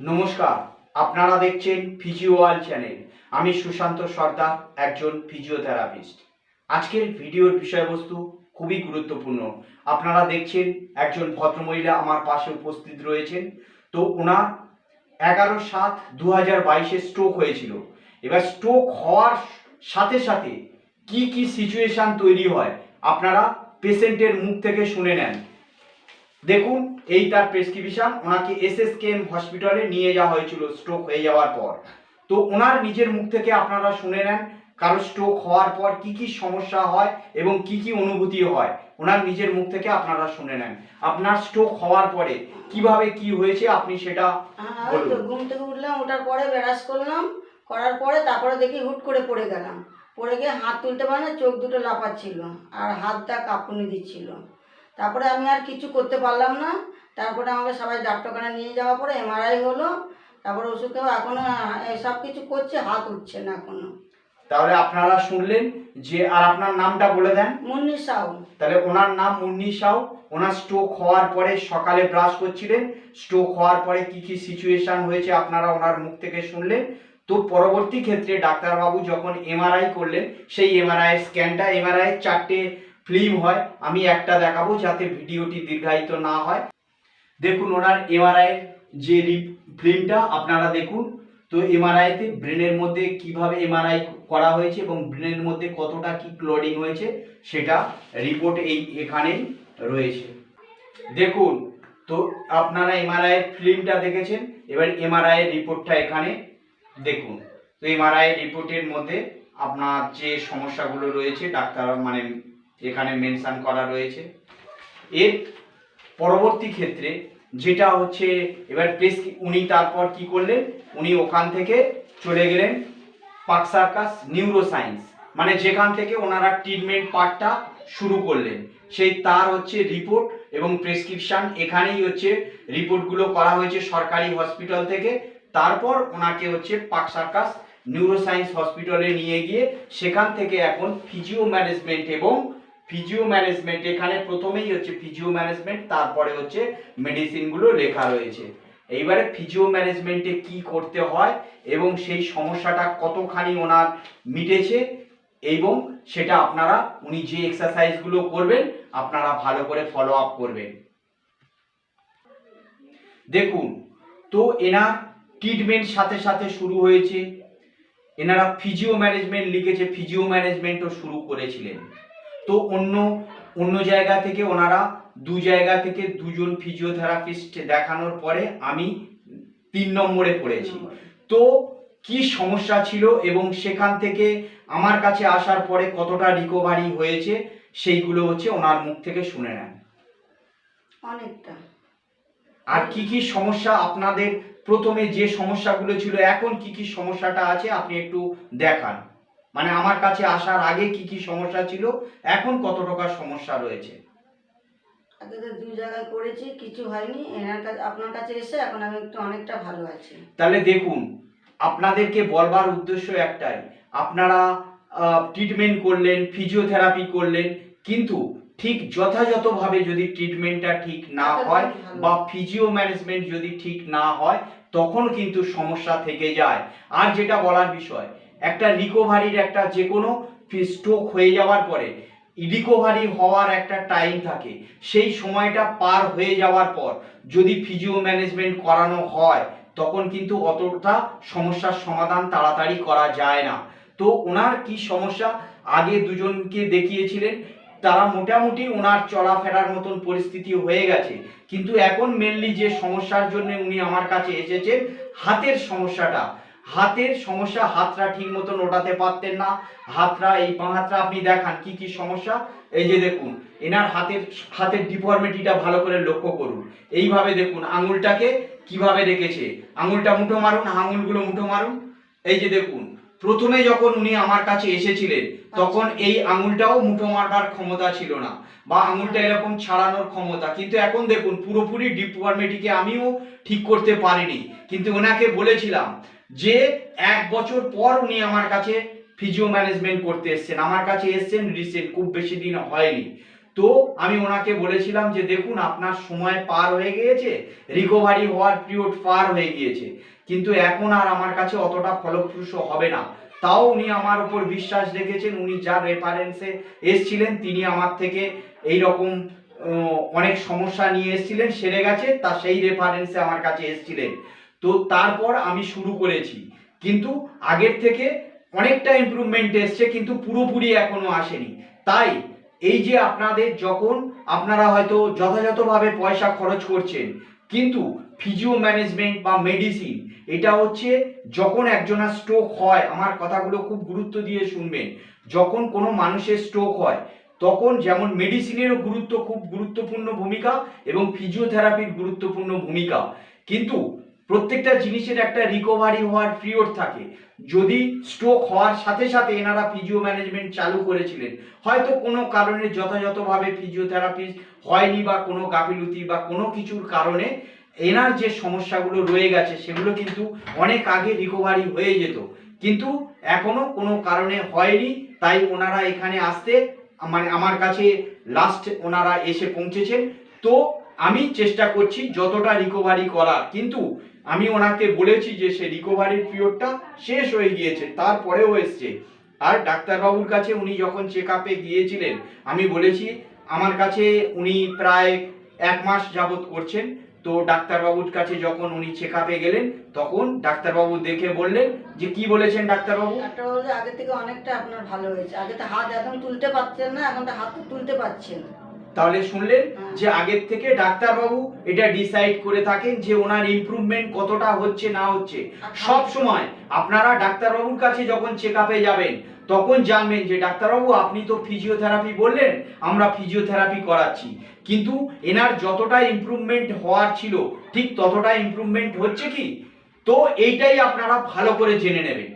নমস্কার, আপনারা দেখছেন ফিজিওয়াল চ্যানেল আমি সুশান্ত সর্দার, একজন ফিজিওথেরাপিস্ট আজকের ভিডিওর বিষয়বস্তু খুবই গুরুত্বপূর্ণ। আপনারা দেখছেন, একজন ভদ্রমহিলা আমার পাশে উপস্থিত রয়েছেন। তো ওনার এগারো সাত দু হাজার বাইশে স্ট্রোক হয়েছিল। এবার স্ট্রোক হওয়ার সাথে সাথে কি কি সিচুয়েশান তৈরি হয়, আপনারা পেশেন্টের মুখ থেকে শুনে নেন। দেখুন এই তার প্রেসক্রিপশন ওনাকে এসএসকেএম হসপিটালে নিয়ে যাওয়া হয়েছিল স্ট্রোক হয়ে যাওয়ার পর। তো ওনার নিজের মুখ থেকে আপনারা শুনে নেন কারও স্ট্রোক হওয়ার পর কি কি সমস্যা হয় এবং কি কি অনুভূতি হয় ওনার নিজের মুখ থেকে আপনারা শুনে নেন। আপনার স্ট্রোক হওয়ার পরে কীভাবে কি হয়েছে আপনি সেটা ঘুম থেকে উঠলাম ওঠার পরে ব্রাশ করলাম করার পরে তারপরে দেখি হুট করে পড়ে গেলাম। পড়ে গিয়ে হাত তুলতে পারে না চোখ দুটো লাফাচ্ছিল আর হাতটা কাঁপুনি দিচ্ছিল। তারপরে আমি আর কিছু করতে পারলাম না। তারপরে আমাকে সবাই ডাক্তারখানা নিয়ে যাওয়ার পরে এমআরআই হলো। তারপরে ওষুধ এখনও সব কিছু করছে হাত উঠছে না এখনও। তাহলে আপনারা শুনলেন যে আর আপনার নামটা বলে দেন। মুন্নি সাউ। তাহলে ওনার নাম মুন্নি সাউ। ওনার স্ট্রোক হওয়ার পরে সকালে ব্রাশ করছিলেন। স্ট্রোক হওয়ার পরে কি কি সিচুয়েশন হয়েছে আপনারা ওনার মুখ থেকে শুনলেন। তো পরবর্তী ক্ষেত্রে ডাক্তারবাবু যখন এমআরআই করলেন সেই এমআরআই স্ক্যানটা এমআরআই চারটে ফিল্ম হয়, আমি একটা দেখাবো যাতে ভিডিওটি দীর্ঘায়িত না হয়। দেখুন ওনার এমআরআই যে ফিল্মটা আপনারা দেখুন। তো এমআরআইতে ব্রেনের মধ্যে কীভাবে এমআরআই করা হয়েছে এবং ব্রেনের মধ্যে কতটা কি ক্লোডিং হয়েছে, সেটা রিপোর্ট এই এখানেই রয়েছে। দেখুন, তো আপনারা এমআরআই ফিল্মটা দেখেছেন, এবার এমআরআই রিপোর্টটা এখানে দেখুন। তো এমআরআই রিপোর্টের মধ্যে আপনার যে সমস্যাগুলো রয়েছে, ডাক্তার মানে এখানে মেনশন করা রয়েছে। এর পরবর্তী ক্ষেত্রে যেটা হচ্ছে, এবার প্রেস উনি তারপর কি করলেন? উনি ওখান থেকে চলে গেলেন পাকসার্কাস নিউরোসায়েন্স মানে যেখান থেকে ওনারা ট্রিটমেন্ট পার্টটা শুরু করলেন। সেই তার হচ্ছে রিপোর্ট এবং প্রেসক্রিপশন। এখানেই হচ্ছে রিপোর্টগুলো করা হয়েছে সরকারি হসপিটাল থেকে। তারপর ওনাকে হচ্ছে পাকসার্কাস নিউরোসায়েন্স হসপিটালে নিয়ে গিয়ে সেখান থেকে এখন ফিজিও ম্যানেজমেন্ট এবং ফিজিও ম্যানেজমেন্ট এখানে প্রথমেই হচ্ছে ফিজিও ম্যানেজমেন্ট তারপরে হচ্ছে মেডিসিনগুলো লেখা রয়েছে। এইবারে ফিজিও ম্যানেজমেন্টে কি করতে হয় এবং সেই সমস্যাটা কতখানি ওনার মিটেছে এবং সেটা আপনারা, উনি যে এক্সারসাইজগুলো করবেন, আপনারা ভালো করে ফলো আপ করবেন। দেখুন, তো এনার ট্রিটমেন্ট সাথে সাথে শুরু হয়েছে। এনারা ফিজিও ম্যানেজমেন্ট লিখেছে ফিজিও ম্যানেজমেন্টও শুরু করেছিলেন। তো অন্য অন্য জায়গা থেকে ওনারা দু জায়গা থেকে দুজন ফিজিওথেরাপিস্ট দেখানোর পরে আমি তিন নম্বরে পড়েছি। তো কি সমস্যা ছিল এবং সেখান থেকে আমার কাছে আসার পরে কতটা রিকভারি হয়েছে সেইগুলো হচ্ছে ওনার মুখ থেকে শুনে নেন। অনেকটা। আর কি কি সমস্যা আপনাদের প্রথমে যে সমস্যাগুলো ছিল এখন কি কি সমস্যাটা আছে আপনি একটু দেখান। মানে আমার কাছে আসার আগে কি কি সমস্যা ছিল? এখন কত টাকার সমস্যা রয়েছে? আগে তো দুই জায়গায় করেছি কিছু হয়নি। এনার কাছে আপনার কাছে এসে এখন আমি একটু অনেকটা ভালো আছি। তাহলে দেখুন আপনাদেরকে বলবার উদ্দেশ্য একটাই। আপনারা ট্রিটমেন্ট করলেন ফিজিওথেরাপি করলেন কিন্তু ঠিক যথাযথভাবে যদি ট্রিটমেন্টটা ঠিক না হয় বা ফিজিও ম্যানেজমেন্ট যদি ঠিক না হয় তখন কিন্তু সমস্যা থেকে যায়। আর যেটা বলার বিষয় একটা রিকোভারির একটা যে কোনো স্ট্রোক হয়ে যাওয়ার পরে রিকোভারি হওয়ার একটা টাইম থাকে। সেই সময়টা পার হয়ে যাওয়ার পর যদি ফিজিও ম্যানেজমেন্ট করানো হয়, তখন কিন্তু অতটা সমস্যার সমাধান তাড়াতাড়ি করা যায় না। তো ওনার কি সমস্যা? আগে দুজনকে দেখিয়েছিলেন। তারা মোটামুটি ওনার চলাফেরার মতন পরিস্থিতি হয়ে গেছে। কিন্তু এখন মেনলি যে সমস্যার জন্য উনি আমার কাছে এসেছেন, হাতের সমস্যাটা। হাতের সমস্যা হাতটা ঠিক মতন ওঠাতে পারতেন না। হাতরা, এই বাঁ হাতটা আপনি দেখান, কি কি সমস্যা? এই যে দেখুন, এনার হাতের হাতের ডিফর্মিটিটা ভালো করে লক্ষ্য করুন। এইভাবে দেখুন, আঙুলটাকে কীভাবে রেখেছে? আঙুলটা মুঠো মারুন, আঙুলগুলো মুঠো মারুন। এই যে দেখুন, প্রথমে যখন উনি আমার কাছে এসেছিলেন, তখন এই আঙুলটাও মুঠো মারবার ক্ষমতা ছিল না, বা আঙুলটা এরকম ছাড়ানোর ক্ষমতা। কিন্তু এখন দেখুন, পুরোপুরি ডিফর্মিটিকে আমিও ঠিক করতে পারিনি। কিন্তু ওনাকে বলেছিলাম যে এক বছর পর উনি আমার কাছে ফিজিও ম্যানেজমেন্ট করতে এসেছেন। আমার কাছে এসেছেন রিসেন্ট খুব বেশি দিন হয়নি। তো আমি ওনাকে বলেছিলাম যে, দেখুন, আপনার সময় পার হয়ে গিয়েছে রিকভারি হওয়ার পিরিয়ড পার হয়ে গিয়েছে। কিন্তু এখন আর আমার কাছে অতটা ফলপ্রসূ হবে না। তাও উনি আমার উপর বিশ্বাস রেখেছেন, উনি যার রেফারেন্সে এসছিলেন, তিনি আমার থেকে এই রকম অনেক সমস্যা নিয়ে এসেছিলেন, সেরে গেছে, তা সেই রেফারেন্সে আমার কাছে এসছিলেন। তো তারপর আমি শুরু করেছি। কিন্তু আগের থেকে অনেকটা ইমপ্রুভমেন্ট এসছে, কিন্তু পুরোপুরি এখনও আসেনি। তাই এই যে আপনাদের যখন আপনারা হয়তো যথাযথভাবে পয়সা খরচ করছেন, কিন্তু ফিজিও ম্যানেজমেন্ট বা মেডিসিন এটা হচ্ছে যখন একজনের স্ট্রোক হয়, আমার কথাগুলো খুব গুরুত্ব দিয়ে শুনবেন, যখন কোনো মানুষের স্ট্রোক হয়, তখন যেমন মেডিসিনেরও গুরুত্ব খুব গুরুত্বপূর্ণ ভূমিকা এবং ফিজিওথেরাপির গুরুত্বপূর্ণ ভূমিকা। কিন্তু প্রত্যেকটা জিনিসের একটা রিকভারি হওয়ার পিরিয়ড থাকে। যদি স্ট্রোক হওয়ার সাথে সাথে এনারা ফিজিও ম্যানেজমেন্ট চালু করেছিলেন, হয়তো কোনো কারণে যথাযথভাবে ফিজিওথেরাপি হয়নি বা কোনো গাফিলতি বা কোনো কিছুর কারণে এনার যে সমস্যাগুলো রয়ে গেছে, সেগুলো কিন্তু অনেক আগে রিকভারি হয়ে যেত। কিন্তু এখনও কোনো কারণে হয়নি, তাই ওনারা এখানে আসতে মানে আমার কাছে লাস্ট ওনারা এসে পৌঁছেছেন। তো আমি চেষ্টা করছি যতটা রিকভারি করার। কিন্তু আমি ওনাকে বলেছি যে সে রিকভারির পিরিয়ডটা শেষ হয়ে গিয়েছে, তারপরেও এসছে। আর ডাক্তারবাবুর কাছে উনি যখন চেক আপে গিয়েছিলেন, আমি বলেছি, আমার কাছে উনি প্রায় এক মাস যাবত করছেন। তো ডাক্তারবাবুর কাছে যখন উনি চেক আপে গেলেন, তখন ডাক্তারবাবু দেখে বললেন যে, কি বলেছেন ডাক্তারবাবু? বলছে আগে থেকে অনেকটা আপনার ভালো হয়েছে। আগে তো হাত এখন তুলতে পারছেন না, এখন তো হাত তুলতে পারছেন। তাহলে শুনলেন হ্যাঁ। যে আগের থেকে ডাক্তারবাবু এটা ডিসাইড করে থাকেন যে ওনার ইমপ্রুভমেন্ট কতটা হচ্ছে না হচ্ছে। সব সময় আপনারা ডাক্তারবাবুর কাছে যখন চেক আপে যাবেন তখন জানবেন যে ডাক্তারবাবু আপনি তো ফিজিওথেরাপি বললেন আমরা ফিজিওথেরাপি করাচ্ছি। কিন্তু এনার যতটা ইমপ্রুভমেন্ট হওয়ার ছিল ঠিক ততটা ইমপ্রুভমেন্ট হচ্ছে কি? তো এইটাই আপনারা ভালো করে জেনে নেবেন।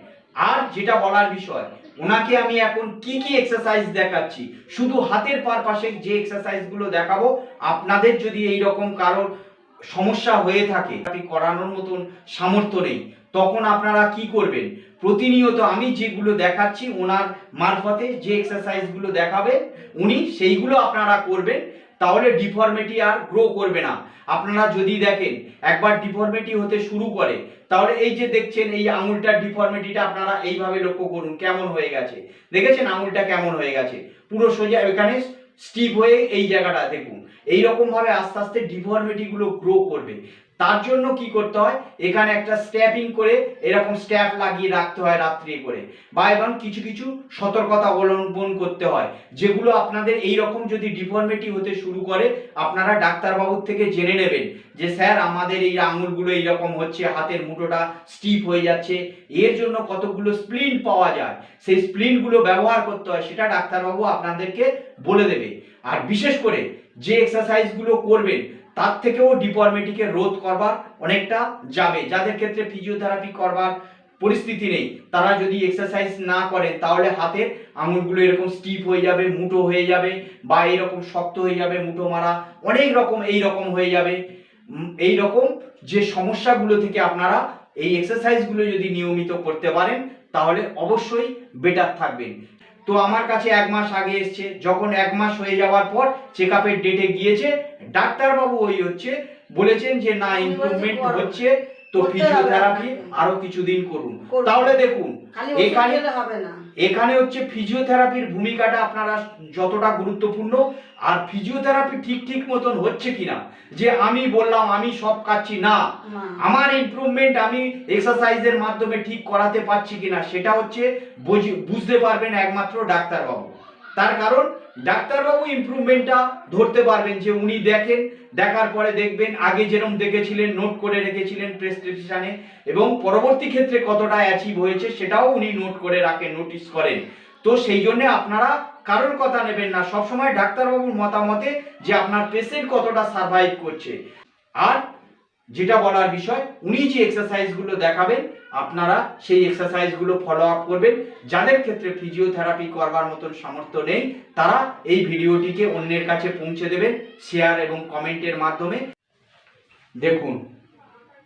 আর যেটা বলার বিষয় ওনাকে আমি এখন কি কি এক্সারসাইজ দেখাচ্ছি? শুধু হাতের পারপাশে যে এক্সারসাইজগুলো দেখাবো, আপনাদের যদি এই রকম কারোর সমস্যা হয়ে থাকে আপনি করানোর মতন সামর্থ্য নেই, তখন আপনারা কি করবেন? প্রতিনিয়ত আমি যেগুলো দেখাচ্ছি, ওনার মারফতে যে এক্সারসাইজগুলো দেখাবে উনি সেইগুলো আপনারা করবেন। তাহলে ডিফর্মেটি আর গ্রো করবে না। আপনারা যদি দেখেন, একবার ডিফর্মেটি হতে শুরু করে, তাহলে এই যে দেখছেন, এই আঙুলটার ডিফর্মেটিটা আপনারা এইভাবে লক্ষ্য করুন, কেমন হয়ে গেছে। দেখেছেন আঙুলটা কেমন হয়ে গেছে? পুরো সোজা, এখানে স্টিপ হয়ে এই জায়গাটা দেখুন। এই রকম ভাবে আস্তে আস্তে ডিফর্মেটিগুলো গ্রো করবে। তার জন্য কি করতে হয়? এখানে একটা স্ট্যাপিং করে এরকম স্ট্যাপ লাগিয়ে রাখতে হয় রাত্রি করে। বা এবং কিছু কিছু সতর্কতা অবলম্বন করতে হয়, যেগুলো আপনাদের এই রকম যদি ডিফর্মিটি হতে শুরু করে, আপনারা ডাক্তারবাবুর থেকে জেনে নেবেন যে, স্যার, আমাদের এই আঙুলগুলো এইরকম হচ্ছে, হাতের মুঠোটা স্টিপ হয়ে যাচ্ছে। এর জন্য কতগুলো স্প্লিন পাওয়া যায়? সেই স্প্লিন্টগুলো ব্যবহার করতে হয়, সেটা ডাক্তারবাবু আপনাদেরকে বলে দেবে। আর বিশেষ করে যে এক্সারসাইজগুলো করবেন তার থেকেও ডিফর্মিটিকে রোধ করবার অনেকটা যাবে। যাদের ক্ষেত্রে ফিজিওথেরাপি করবার পরিস্থিতি নেই, তারা যদি এক্সারসাইজ না করেন, তাহলে হাতের আঙুলগুলো এরকম স্টিপ হয়ে যাবে, মুঠো হয়ে যাবে, বা এরকম শক্ত হয়ে যাবে, মুঠো মারা, অনেক রকম এই রকম হয়ে যাবে। এই রকম যে সমস্যাগুলো থেকে আপনারা এই এক্সারসাইজগুলো যদি নিয়মিত করতে পারেন, তাহলে অবশ্যই বেটার থাকবেন। তো আমার কাছে এক মাস আগে এসছে যখন এক মাস হয়ে যাওয়ার পর চেক আপের ডেটে গিয়েছে ডাক্তারবাবু ওই হচ্ছে বলেছেন যে না ইমপ্রুভমেন্ট। হচ্ছে তো ফিজিওথেরাপি আরও কিছুদিন করুন। তাহলে দেখুন এখানে হবে না। এখানে হচ্ছে ফিজিওথেরাপির ভূমিকাটা আপনারা যতটা গুরুত্বপূর্ণ আর ফিজিওথেরাপি ঠিক ঠিক মতন হচ্ছে কিনা যে আমি বললাম আমি সব কাচ্ছি না। আমার ইমপ্রুভমেন্ট আমি এক্সারসাইজের মাধ্যমে ঠিক করাতে পারছি কিনা সেটা হচ্ছে বুঝ- বুঝতে পারবেন একমাত্র ডাক্তারবাবু। তার কারণ ডাক্তারবাবু ইমপ্রুভমেন্টটা ধরতে পারবেন, যে উনি দেখেন, দেখার পরে দেখবেন, আগে যেরকম দেখেছিলেন নোট করে রেখেছিলেন প্রেসক্রিপশনে এবং পরবর্তী ক্ষেত্রে কতটা অ্যাচিভ হয়েছে সেটাও উনি নোট করে রাখেন নোটিস করেন। তো সেই জন্য আপনারা কারোর কথা নেবেন না, সবসময় ডাক্তারবাবুর মতামতে যে আপনার পেশেন্ট কতটা সার্ভাইভ করছে। আর যেটা বলার বিষয়, উনি যে এক্সারসাইজগুলো দেখাবেন আপনারা সেই এক্সারসাইজগুলো ফলো আপ করবেন। যাদের ক্ষেত্রে ফিজিওথেরাপি করবার মতন সামর্থ্য নেই, তারা এই ভিডিওটিকে অন্যের কাছে পৌঁছে দেবেন শেয়ার এবং কমেন্টের মাধ্যমে। দেখুন,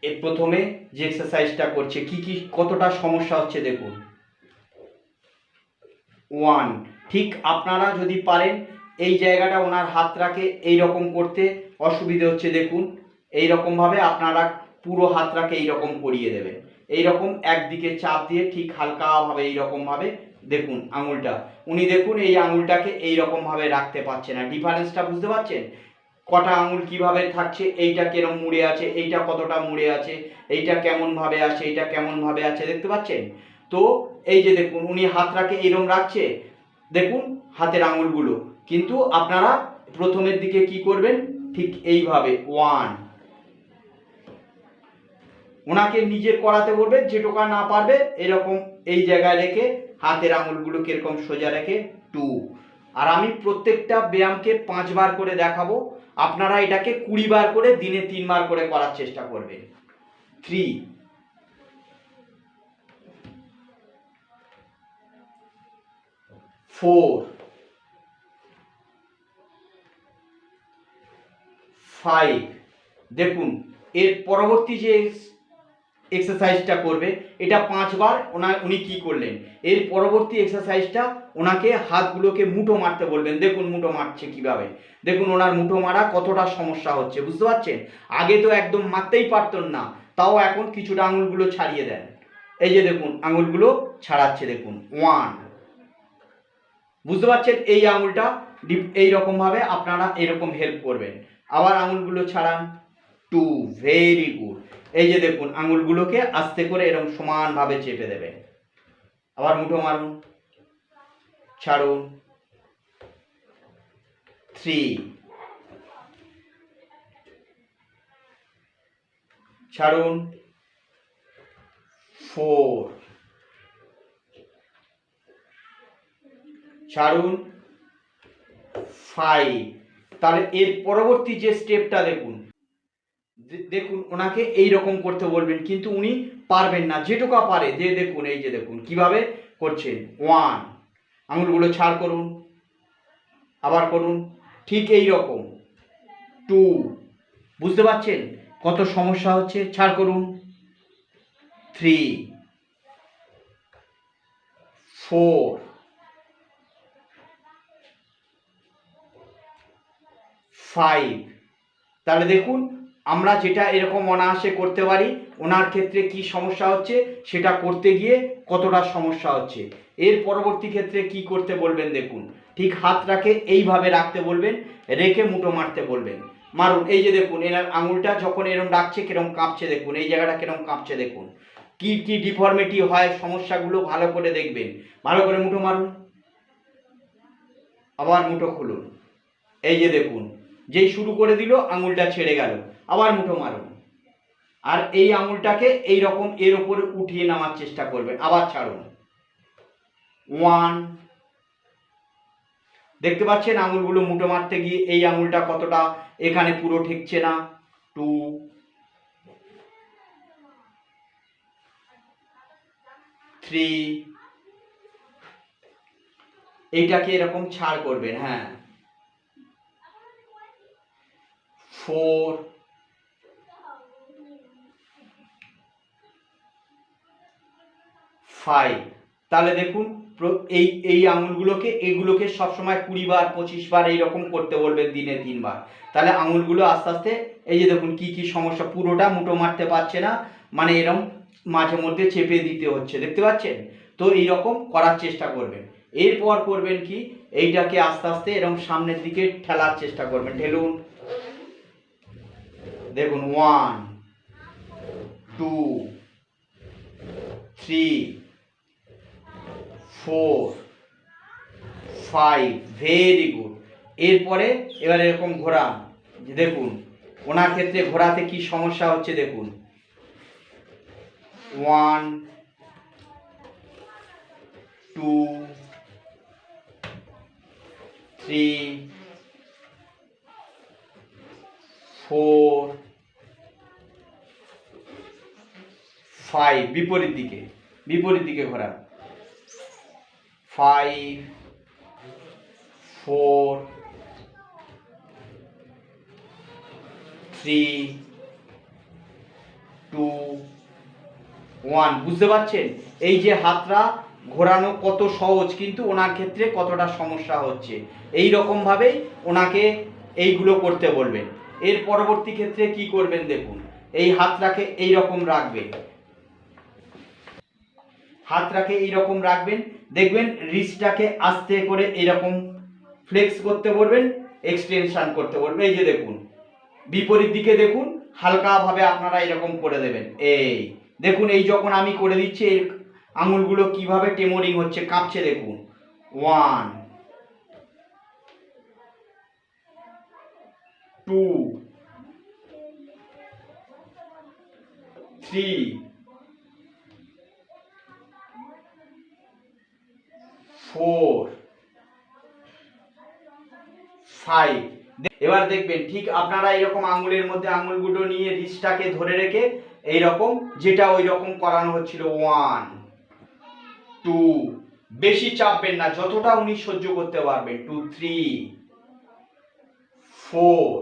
এর প্রথমে যে এক্সারসাইজটা করছে, কি কি, কতটা সমস্যা হচ্ছে দেখুন। ওয়ান ঠিক আপনারা যদি পারেন, এই জায়গাটা ওনার হাতটাকে এই রকম করতে অসুবিধে হচ্ছে দেখুন। এই রকম ভাবে আপনারা পুরো হাতটাকে এই রকম করিয়ে দেবেন। এই রকম একদিকে চাপ দিয়ে ঠিক হালকাভাবে এই রকম ভাবে দেখুন আঙুলটা। উনি দেখুন এই আঙুলটাকে এই রকম ভাবে রাখতে পারছে না। ডিফারেন্সটা বুঝতে পারছেন? কটা আঙুল কীভাবে থাকছে, এইটা কেরম মুড়ে আছে, এইটা কতটা মুড়ে আছে, এইটা কেমন ভাবে আছে, এইটা কেমন ভাবে আছে, দেখতে পাচ্ছেন? তো এই যে দেখুন, উনি হাতটাকে এইরকম রাখছে। দেখুন হাতের আঙুলগুলো। কিন্তু আপনারা প্রথমের দিকে কি করবেন? ঠিক এইভাবে ওয়ান ওনাকে নিজের করাতে বলবেন যেটুকা না পারবে, এরকম এই জায়গায় রেখে হাতের আঙুলগুলো কীরকম সোজা রেখে টু। আর আমি প্রত্যেকটা ব্যায়ামকে পাঁচবার করে দেখাবো। আপনারা এটাকে কুড়ি বার করে, দিনে তিনবার করে করার চেষ্টা করবেন। থ্রি। ফোর। ফাইভ। দেখুন, এর পরবর্তী যে এক্সারসাইজটা করবে। এটা পাঁচবার ওনার উনি কী করলেন? এর পরবর্তী এক্সারসাইজটা ওনাকে হাতগুলোকে মুঠো মারতে বলবেন। দেখুন মুঠো মারছে কীভাবে। দেখুন ওনার মুঠো মারা কতটা সমস্যা হচ্ছে, বুঝতে পারছেন? আগে তো একদম মারতেই পারতেন না, তাও এখন কিছুটা আঙুলগুলো ছাড়িয়ে দেন। এই যে দেখুন, আঙুলগুলো ছাড়াচ্ছে, দেখুন। ওয়ান বুঝতে পারছেন? এই আঙুলটা এই রকম ভাবে আপনারা এরকম হেল্প করবেন। আবার আঙুলগুলো ছাড়ান। টু ভেরি গুড এই যে দেখুন, আঙুলগুলোকে আস্তে করে এরকম সমানভাবে চেপে দেবেন। আবার মুঠো মারুন, ছাড়ুন। থ্রি। ছাড়ুন। ফোর। ছাড়ুন। ফাইভ। তাহলে এর পরবর্তী যে স্টেপটা দেখুন দেখুন, ওনাকে এই রকম করতে বলবেন, কিন্তু উনি পারবেন না। যেটুকা পারে যে দেখুন, এই যে দেখুন, কীভাবে করছেন। ওয়ান, আঙুলগুলো ছাড় করুন, আবার করুন, ঠিক এই রকম টু, বুঝতে পারছেন কত সমস্যা হচ্ছে? ছাড় করুন। Three, four, five. তাহলে দেখুন আমরা যেটা এরকম অনায়াসে করতে পারি, ওনার ক্ষেত্রে কি সমস্যা হচ্ছে, সেটা করতে গিয়ে কতটা সমস্যা হচ্ছে। এর পরবর্তী ক্ষেত্রে কি করতে বলবেন দেখুন। ঠিক হাতটাকে এইভাবে রাখতে বলবেন, রেখে মুঠো মারতে বলবেন। মারুন, এই যে দেখুন, এনার আঙুলটা যখন এরম ডাকছে, কিরম কাঁপছে দেখুন, এই জায়গাটা কিরম কাঁপছে দেখুন। কি কি ডিফর্মিটি হয়, সমস্যাগুলো ভালো করে দেখবেন। ভালো করে মুঠো মারুন। আবার মুঠো খুলুন। এই যে দেখুন, যেই শুরু করে দিল, আঙুলটা ছেড়ে গেল। আবার মুঠো মারুন। আর এই আঙুলটাকে এই রকম এর উপরে উঠিয়ে নামার চেষ্টা করবেন, আবার ছাড়ুন। ওয়ান দেখতে পাচ্ছেন আঙুলগুলো মুঠো মারতে গিয়ে এই আঙুলটা কতটা এখানে পুরো ঠেকছে না? টু থ্রি এইটাকে এরকম ছাড় করবেন হ্যাঁ। ফোর ফাইভ তাহলে দেখুন এই এই আঙুলগুলোকে, এগুলোকে সবসময় কুড়ি বার, পঁচিশ বার এইরকম করতে বলবেন দিনে তিনবার। তাহলে আঙুলগুলো আস্তে আস্তে, এই যে দেখুন কি কি সমস্যা, পুরোটা মুঠো মারতে পারছে না মানে এরকম মাঝে মধ্যে চেপে দিতে হচ্ছে, দেখতে পাচ্ছেন? তো এইরকম করার চেষ্টা করবেন। এরপর করবেন কি, এইটাকে আস্তে আস্তে এরকম সামনের দিকে ঠেলার চেষ্টা করবেন। ঠেলুন। দেখুন one two three four five very good এরপরে, এবার এরকম ঘোরা। দেখুন, ওনার ক্ষেত্রে ঘোরাতে কি সমস্যা হচ্ছে দেখুন। One two three four five বিপরীত দিকে বিপরীত দিকে ঘোরান five four three two one বুঝতে পারছেন? এই যে হাতটা ঘোরানো কত সহজ, কিন্তু ওনার ক্ষেত্রে কতটা সমস্যা হচ্ছে। এই রকমভাবেই ওনাকে এইগুলো করতে বলবেন। এর পরবর্তী ক্ষেত্রে কি করবেন দেখুন। এই হাতটাকে এই রকম রাখবেন। হাতটাকে এই রকম রাখবেন, দেখবেন রিস্টটাকে আস্তে করে এরকম ফ্লেক্স করতে বলবেন এক্সটেনশন করতে বলবেন। এই যে দেখুন, বিপরীত দিকে দেখুন, হালকাভাবে আপনারা এরকম করে দেবেন। এই, দেখুন, এই যখন আমি করে দিচ্ছি এই আঙুলগুলো কীভাবে টেমোরিং হচ্ছে, কাঁপছে দেখুন। One two three four five এবার দেখবেন, ঠিক আপনারা এরকম আঙুলের মধ্যে আঙুলগুলো নিয়ে রিস্টটাকে ধরে রেখে এইরকম, যেটা ওই রকম করানো হচ্ছিল ওয়ান টু বেশি চাপবেন না, যতটা উনি সহ্য করতে পারবেন টু থ্রি ফোর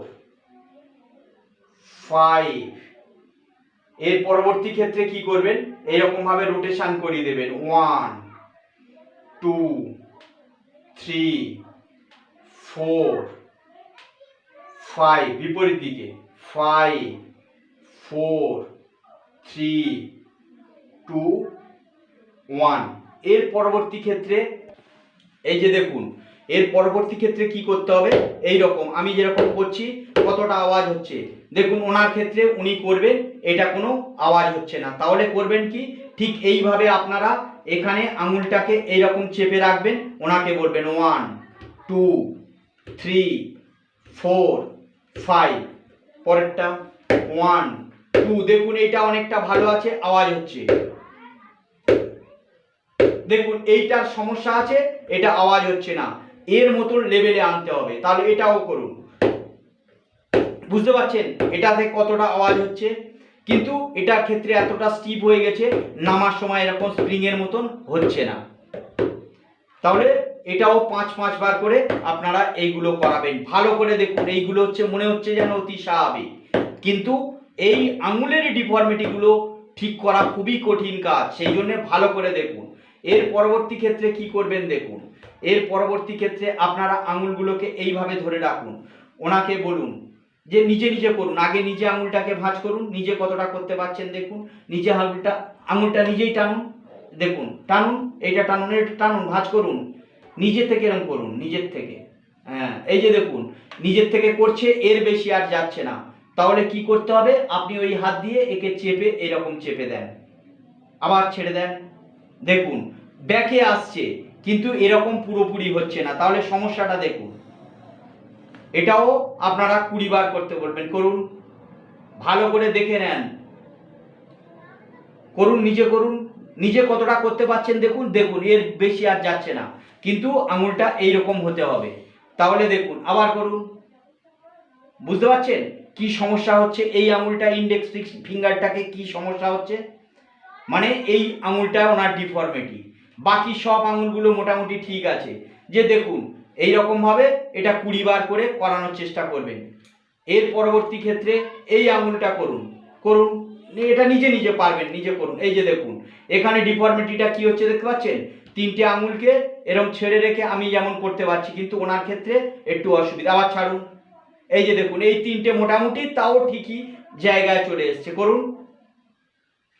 ফাইভ এর পরবর্তী ক্ষেত্রে কি করবেন? এরকম ভাবে রোটেশন করিয়ে দেবেন one two three four five বিপরীত দিকে ফাইভ ফোর থ্রি টু ওয়ানের পরবর্তী ক্ষেত্রে, এই যে দেখুন, এর পরবর্তী ক্ষেত্রে কি করতে হবে? এই রকম, আমি যেরকম করছি, কতটা আওয়াজ হচ্ছে? দেখুন, ওনার ক্ষেত্রে উনি করবেন, এটা কোনো আওয়াজ হচ্ছে না। তাহলে করবেন কি? ঠিক এইভাবে আপনারা এখানে আঙুলটাকে এইরকম চেপে রাখবেন, ওনাকে বলবেন one two three four five পরেরটা ওয়ান টু দেখুন এটা অনেকটা ভালো আছে, আওয়াজ হচ্ছে। দেখুন, এইটার সমস্যা আছে, এটা আওয়াজ হচ্ছে না। এর মতন লেভেলে আনতে হবে, তাহলে এটাও করুন। বুঝতে পারছেন? এটাতে কতটা আওয়াজ হচ্ছে? কিন্তু এটার ক্ষেত্রে এতটা স্টিপ হয়ে গেছে, নামার সময় এরকম স্প্রিং এর মতন হচ্ছে না। তাহলে এটাও পাঁচ পাঁচবার করে আপনারা এইগুলো করাবেন। ভালো করে দেখুন, এইগুলো হচ্ছে, মনে হচ্ছে যেন অতি স্বাভাবিক। কিন্তু এই আঙুলের ডিফর্মিটিগুলো ঠিক করা খুবই কঠিন কাজ, সেই জন্য ভালো করে দেখুন। এর পরবর্তী ক্ষেত্রে কি করবেন দেখুন? এর পরবর্তী ক্ষেত্রে আপনারা আঙুলগুলোকে এইভাবে ধরে রাখুন। ওনাকে বলুন যে নিজে নিজে করুন। আগে নিজে আঙুলটাকে ভাঁজ করুন, নিজে কতটা করতে পারছেন দেখুন, নিজে আঙুলটা আঙুলটা নিজেই টানুন, দেখুন, টানুন, এইটা টানুন এটা টানুন, ভাঁজ করুন। নিজে থেকে এরকম করুন, নিজের থেকে। হ্যাঁ এই যে দেখুন, নিজের থেকে করছে, এর বেশি আর যাচ্ছে না। তাহলে কি করতে হবে? আপনি ওই হাত দিয়ে একে চেপে এরকম চেপে দেন। আবার ছেড়ে দেন। দেখুন, ব্যাকে আসছে, কিন্তু এরকম পুরোপুরি হচ্ছে না। তাহলে সমস্যাটা দেখুন। এটাও আপনারা কুড়ি বার করতে বলবেন। করুন। ভালো করে দেখে নেন। করুন, নিজে করুন। নিজে কতটা করতে পারছেন দেখুন দেখুন। এর বেশি আর যাচ্ছে না। কিন্তু আঙুলটা এইরকম হতে হবে। তাহলে দেখুন, আবার করুন। বুঝতে পারছেন? কি সমস্যা হচ্ছে? এই আঙুলটা ইন্ডেক্স ফিঙ্গারটাকে কি সমস্যা হচ্ছে? মানে এই আঙুলটা ওনার ডিফর্মিটি বাকি সব আঙুলগুলো মোটামুটি ঠিক আছে। যে দেখুন এই রকম ভাবে এটা কুড়ি বার করে করানোর চেষ্টা করবেন। এর পরবর্তী ক্ষেত্রে এই আঙুলটা করুন। করুন এটা নিজে নিজে পারবেন, নিজে করুন। এই যে দেখুন, এখানে ডিফর্মিটিটা কি হচ্ছে দেখতে পাচ্ছেন? তিনটে আঙুলকে এরকম ছেড়ে রেখে আমি যেমন করতে পারছি, কিন্তু ওনার ক্ষেত্রে একটু অসুবিধা। আবার ছাড়ুন। এই যে দেখুন, এই তিনটে মোটামুটি তাও ঠিকই জায়গায় চলে এসছে। করুন।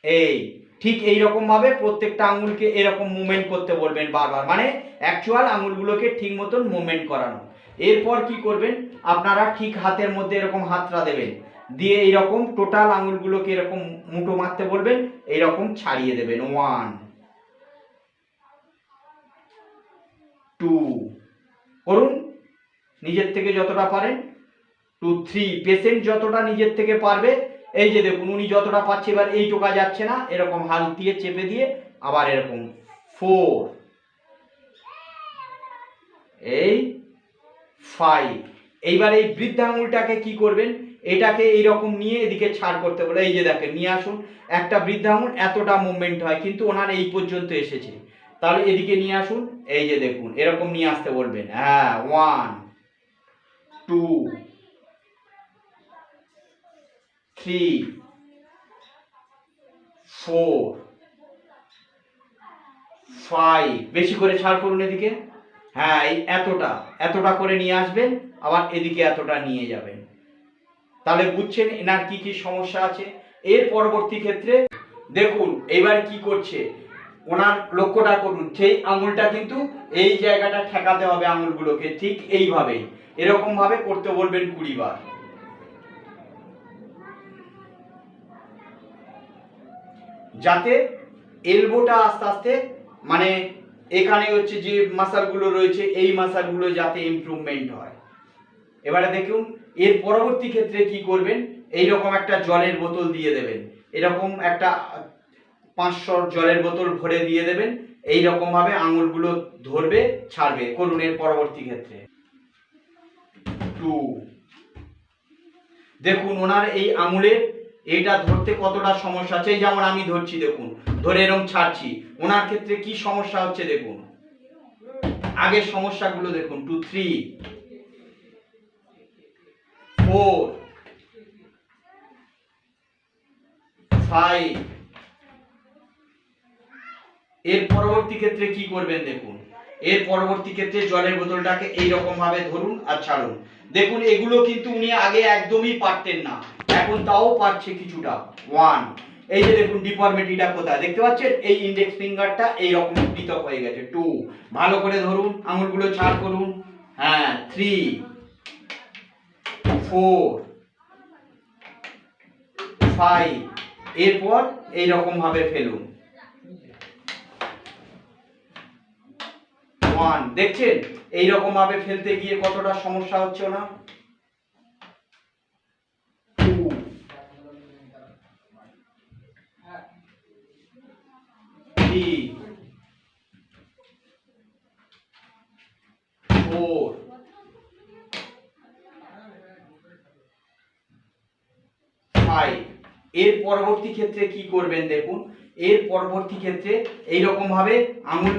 এই ঠিক এই রকম ভাবে প্রত্যেকটা আঙুলকে এরকম মুভমেন্ট করতে বলবেন বারবার। মানে অ্যাকচুয়াল আঙুলগুলোকে ঠিক মতন মুভমেন্ট করানো। এরপর কি করবেন? আপনারা ঠিক হাতের মধ্যে এরকম হাতটা দেবেন। দিয়ে এইরকম টোটাল আঙুলগুলোকে এরকম মুঠো মারতে বলবেন। এইরকম ছাড়িয়ে দেবেন। ওয়ান টু করুন। নিজের থেকে যতটা পারেন। টু থ্রি পেশেন্ট যতটা নিজের থেকে পারবে এই যে দেখুন, উনি যতটা পাচ্ছে এবার এই টোকা যাচ্ছে না, এরকম হাল দিয়ে চেপে দিয়ে আবার এরকম ফোর এই ফাইভ এইবার এই বৃদ্ধা আঙুলটাকে কি করবেন? এটাকে এইরকম নিয়ে এদিকে ছাড় করতে বলে, এই যে দেখেন, নিয়ে আসুন। একটা বৃদ্ধা আঙুল এতটা মুভমেন্ট হয়, কিন্তু ওনার এই পর্যন্ত এসেছে। তাহলে এদিকে নিয়ে আসুন, এই যে দেখুন, এরকম নিয়ে আসতে বলবেন। হ্যাঁ one two three four five বেশি করে ছাড় করুন এদিকে। হ্যাঁ এই এতটা। এতটা করে নিয়ে আসবেন, আবার এদিকে এতটা নিয়ে যাবেন। তাহলে বুঝছেন এনার কি কি সমস্যা আছে? এর পরবর্তী ক্ষেত্রে দেখুন, এবার কি করছে? ওনার লক্ষ্যটা করুন। সেই আঙুলটা কিন্তু এই জায়গাটা ঠেকাতে হবে আঙুলগুলোকে, ঠিক এইভাবেই। এরকম ভাবে করতে বলবেন কুড়ি বার। যাতে এলবোটা আস্তে আস্তে মানে এখানে হচ্ছে যে মাসালগুলো রয়েছে, এই মাসালগুলো যাতে ইমপ্রুভমেন্ট হয়। এবারে দেখুন, এর পরবর্তী ক্ষেত্রে কি করবেন? এই রকম একটা জলের বোতল দিয়ে দেবেন। এরকম একটা পাঁচশো জলের বোতল ভরে দিয়ে দেবেন। এই রকম ভাবে আঙুলগুলো ধরবে, ছাড়বে। করুন এর পরবর্তী ক্ষেত্রে। টু দেখুন, ওনার এই আঙুলের এটা ধরতে কতটা সমস্যা আছে? যেমন আমি ধরছি, দেখুন, ধরে এরকম ছাড়ছি, ওনার ক্ষেত্রে কি সমস্যা হচ্ছে দেখুন? আগের সমস্যাগুলো দেখুন টু থ্রি ফোর ফাইভ এর পরবর্তী ক্ষেত্রে কি করবেন দেখুন? এর পরবর্তী ক্ষেত্রে জলের বোতলটাকে এইরকম ভাবে ধরুন আর ছাড়ুন। দেখুন, এগুলো কিন্তু উনি আগে একদমই পারতেন না। এখন তাও পাচ্ছে কিছুটা। ওয়ান এই যে দেখুন ডিফর্মিটিটা কোথায়? দেখতে পাচ্ছেন? এই ইন্ডেক্স ফিঙ্গারটা এইরকম পৃথক হয়ে গেছে। টু ভালো করে ধরুন, আঙুলগুলো ছাড় করুন। হ্যাঁ থ্রি ফোর ফাইভ এরপর এইরকম ভাবে ফেলুন। ওয়ান দেখছেন? এইরকম ভাবে ফেলতে গিয়ে কতটা সমস্যা হচ্ছে না টু থ্রি ফোর ফাইভ এর পরবর্তী ক্ষেত্রে কি করবেন দেখুন? এর পরবর্তী ক্ষেত্রে এইরকম ভাবে আঙুল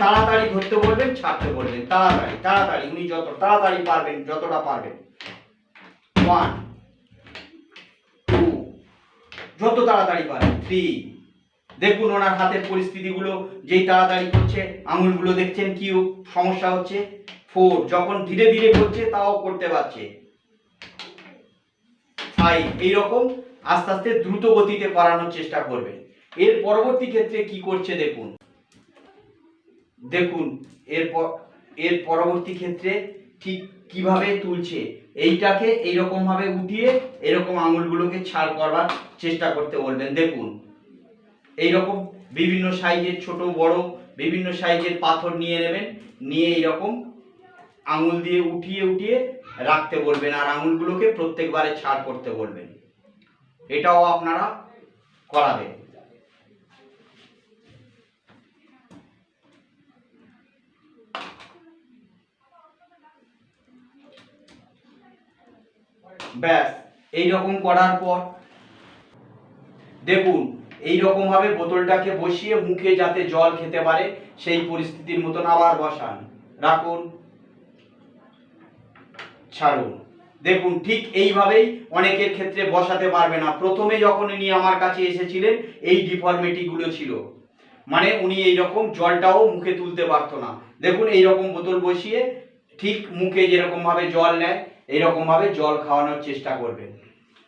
তাড়াতাড়ি ধরতে বলবেন, ছাড়তে বলবেন। তাড়াতাড়ি তাড়াতাড়ি, উনি যত তাড়াতাড়ি পারবেন, যতটা পারবেন। ওয়ান টু যত তাড়াতাড়ি পারেন। থ্রি দেখুন ওনার হাতের পরিস্থিতিগুলো, যেই তাড়াতাড়ি করছে, আঙুলগুলো দেখছেন, কি সমস্যা হচ্ছে? ফোর, যখন ধীরে ধীরে করছে, তাও করতে পারছে। ফাইভ এইরকম আস্তে আস্তে দ্রুত গতিতে করানোর চেষ্টা করবে। এর পরবর্তী ক্ষেত্রে কি করছে দেখুন। দেখুন, এর এর পরবর্তী ক্ষেত্রে ঠিক কীভাবে তুলছে। এইটাকে এইরকম ভাবে উঠিয়ে এরকম আঙুলগুলোকে ছাড় করবার চেষ্টা করতে বলবেন। দেখুন, এইরকম বিভিন্ন সাইজের ছোট, বড়, বিভিন্ন সাইজের পাথর নিয়ে নেবেন। নিয়ে এইরকম আঙুল দিয়ে উঠিয়ে উঠিয়ে রাখতে বলবেন আর আঙুলগুলোকে প্রত্যেকবারে ছাড় করতে বলবেন। এটাও আপনারা করাবেন। ব্যাস এই রকম করার পর দেখুন এই রকম ভাবে বোতলটাকে বসিয়ে মুখে যাতে জল খেতে পারে, সেই পরিস্থিতির মতন আবার বসান। রাখুন। ছাড়ুন। দেখুন, ঠিক এইভাবেই অনেকের ক্ষেত্রে বসাতে পারবে না। প্রথমে যখন উনি আমার কাছে এসেছিলেন, এই ডিফর্মেটিগুলো ছিল। মানে উনি এইরকম জলটাও মুখে তুলতে পারতো না। দেখুন এই রকম বোতল বসিয়ে ঠিক মুখে যেরকমভাবে জল নেয়, এইরকমভাবে জল খাওয়ানোর চেষ্টা করবেন।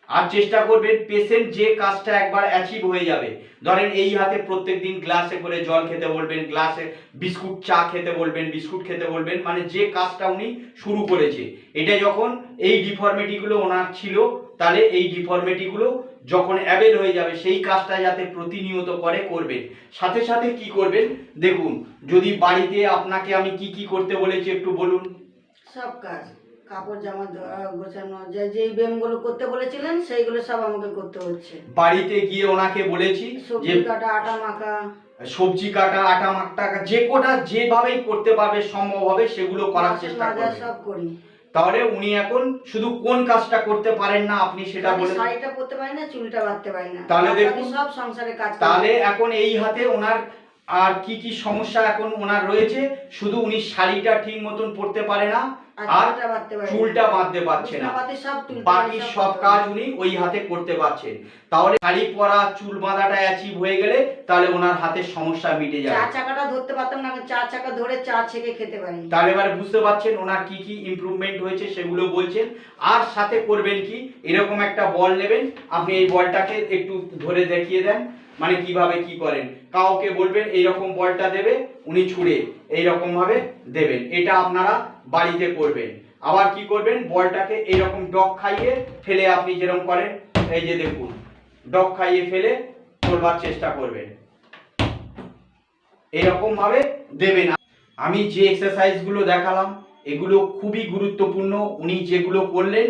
আর চেষ্টা করবেন পেশেন্ট যে কাজটা একবার অ্যাচিভ হয়ে যাবে। ধরেন এই হাতে প্রত্যেকদিন গ্লাসে করে জল খেতে বলবেন গ্লাসে বিস্কুট চা খেতে বলবেন, বিস্কুট খেতে বলবেন মানে যে কাজটা উনি শুরু করেছে। এটা যখন এই ডিফর্মিটিগুলো ওনার ছিল, তাহলে এই ডিফর্মিটিগুলো যখন অ্যাবেল হয়ে যাবে, সেই কাজটা যাতে প্রতিনিয়ত করে, করবেন। সাথে সাথে কি করবেন? দেখুন, যদি বাড়িতে আপনাকে আমি কি কি করতে বলেছি একটু বলুন। সব কাজ। কাপড় জামা গোছানো যেই ব্যায়ামগুলো করতে বলেছিলেন সেইগুলো সব আমাকে করতে হচ্ছে। বাড়িতে গিয়ে ওনাকে বলেছি যে সবজি কাটা আটা মাখা। সবজি কাটা আটা মাখটা যে কোটা যেভাবেই করতে পারবে সম্ভব হবে সেগুলো করার চেষ্টা মাজা করবেন সব করি। তাহলে উনি এখন শুধু কোন কাজটা করতে পারেন না আপনি সেটা বলে শাড়িটা পরতে পারি না চুলটা বাঁধতে পারি না। তাহলে দেখুন, সব সংসারে কাজ তাহলে এখন এই হাতে ওনার আর কি কি সমস্যা এখন ওনার রয়েছে শুধু উনি শাড়িটা ঠিক মতন পরতে পারে না আর চুলটা বাঁধতে পারছে না। বাকি সব কাজ উনি ওই হাতে করতে পারছেন। তাহলে শাড়ি পরা চুল বাঁধাটা অ্যাচিভ হয়ে গেলে তাহলে ওনার হাতের সমস্যা মিটে চা যাবে চাকাটা ধরতে পারতাম না চা চাকা ধরে চা ছেঁকে খেতে পারি। তাহলে এবারে বুঝতে পারছেন ওনার কি কি ইমপ্রুভমেন্ট হয়েছে সেগুলো বলছেন। আর সাথে করবেন কি? এরকম একটা বল নেবেন। আপনি এই বলটাকে একটু ধরে দেখিয়ে দেন। মানে কীভাবে কি করেন? কাউকে বলবেন, এইরকম বলটা দেবে, উনি ছুঁড়ে এইরকম ভাবে দেবেন। এটা আপনারা বাড়িতে করবেন। আবার কি করবেন? বলটাকে এইরকম ডগ খাইয়ে ফেলে আপনি যেরকম করেন, এই যে দেখুন, ডগ খাইয়ে ফেলে তোলবার চেষ্টা করবেন। এরকম ভাবে দেবেন। আমি যে এক্সারসাইজগুলো দেখালাম এগুলো খুবই গুরুত্বপূর্ণ। উনি যেগুলো করলেন,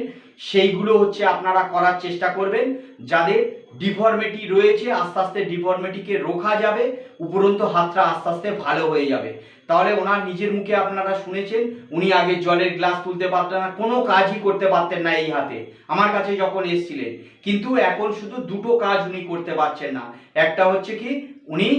সেইগুলো হচ্ছে আপনারা করার চেষ্টা করবেন যাদের ডিফর্মিটি রয়েছে, আস্তে আস্তে ডিফর্মিটিকে রোখা যাবে, উপরন্ত হাতটা আস্তে আস্তে ভালো হয়ে যাবে। তাহলে ওনার নিজের মুখে আপনারা শুনেছেন, উনি আগে জলের গ্লাস তুলতে পারতেন না, কোনো কাজই করতে পারতেন না এই হাতে। আমার কাছে যখন এসেছিলেন, কিন্তু এখন শুধু দুটো কাজ উনি করতে পারছেন না। একটা হচ্ছে কি, উনি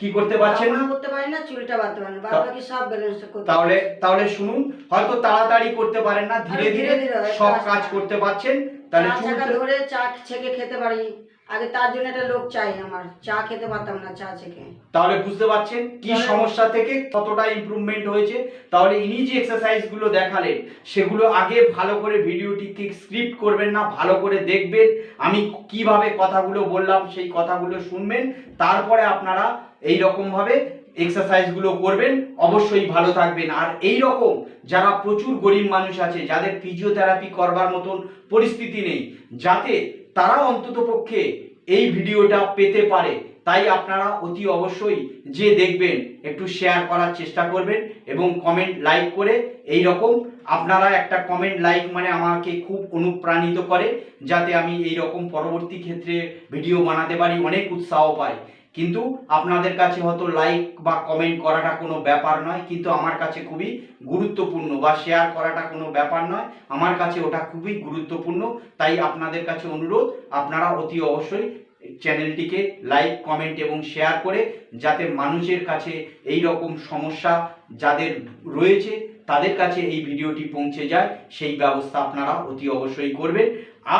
কি করতে পারছেন? না করতে পারি না চুলটা বাঁধতে পারে না। বাদ বাকি সব ব্যালেন্স করতে তাহলে তাহলে শুনুন হয়তো তাড়াতাড়ি করতে পারেন না ধীরে ধীরে সব কাজ করতে পারছেন তাহলে চুলটা চুল ধরে চা ছেকে খেতে পারি। আগে তার জন্য একটা লোক চাই আমার চা খেতে পারতাম না চা ছেঁকে তাহলে বুঝতে পারছেন কি সমস্যা থেকে কতটা ইমপ্রুভমেন্ট হয়েছে? তাহলে ইনি যে এক্সারসাইজগুলো দেখালেন সেগুলো আগে ভালো করে ভিডিওটিকে স্ক্রিপ্ট করবেন না ভালো করে দেখবেন। আমি কীভাবে কথাগুলো বললাম সেই কথাগুলো শুনবেন। তারপরে আপনারা এই রকম ভাবে এক্সারসাইজগুলো করবেন। অবশ্যই ভালো থাকবেন। আর এই রকম যারা প্রচুর গরিব মানুষ আছে যাদের ফিজিওথেরাপি করবার মতন পরিস্থিতি নেই যাতে তারা অন্তত পক্ষে এই ভিডিওটা পেতে পারে। তাই আপনারা অতি অবশ্যই যে দেখবেন, একটু শেয়ার করার চেষ্টা করবেন এবং কমেন্ট লাইক করে এই রকম আপনারা একটা কমেন্ট লাইক মানে আমাকে খুব অনুপ্রাণিত করে, যাতে আমি এই রকম পরবর্তী ক্ষেত্রে ভিডিও বানাতে পারি, অনেক উৎসাহ পাই। কিন্তু আপনাদের কাছে হয়তো লাইক বা কমেন্ট করাটা কোনো ব্যাপার নয়, কিন্তু আমার কাছে খুবই গুরুত্বপূর্ণ বা শেয়ার করাটা কোনো ব্যাপার নয়। আমার কাছে ওটা খুবই গুরুত্বপূর্ণ, তাই আপনাদের কাছে অনুরোধ, আপনারা অতি অবশ্যই চ্যানেলটিকে লাইক কমেন্ট এবং শেয়ার করে, যাতে মানুষের কাছে এই রকম সমস্যা যাদের রয়েছে, তাদের কাছে এই ভিডিওটি পৌঁছে যায়, সেই ব্যবস্থা আপনারা অতি অবশ্যই করবেন।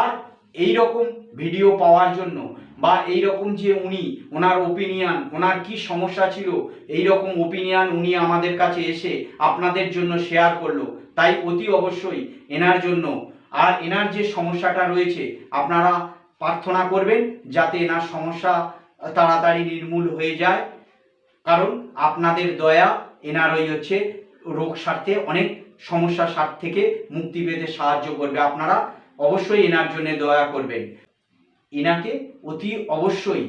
আর এই রকম ভিডিও পাওয়ার জন্য বা এই রকম যে উনি ওনার ওপিনিয়ন ওনার কি সমস্যা ছিল এই রকম ওপিনিয়ন উনি আমাদের কাছে এসে আপনাদের জন্য শেয়ার করল। তাই অতি অবশ্যই এনার জন্য। আর এনার যে সমস্যাটা রয়েছে, আপনারা প্রার্থনা করবেন যাতে এনার সমস্যা তাড়াতাড়ি নির্মূল হয়ে যায়। কারণ আপনাদের দয়া এনার ওই হচ্ছে রোগ সারতে অনেক সমস্যা সার থেকে মুক্তি পেতে সাহায্য করবে। আপনারা অবশ্যই এনার জন্য দয়া করবেন। এনাকে অতি অবশ্যই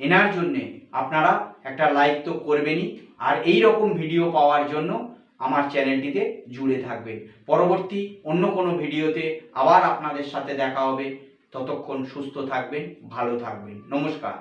এনার জন্যে আপনারা একটা লাইক তো করবেনই, আর এই রকম ভিডিও পাওয়ার জন্য আমার চ্যানেলটিতে জুড়ে থাকবে পরবর্তী অন্য কোনো ভিডিওতে আবার আপনাদের সাথে দেখা হবে। ততক্ষণ সুস্থ থাকবেন, ভালো থাকবেন। নমস্কার।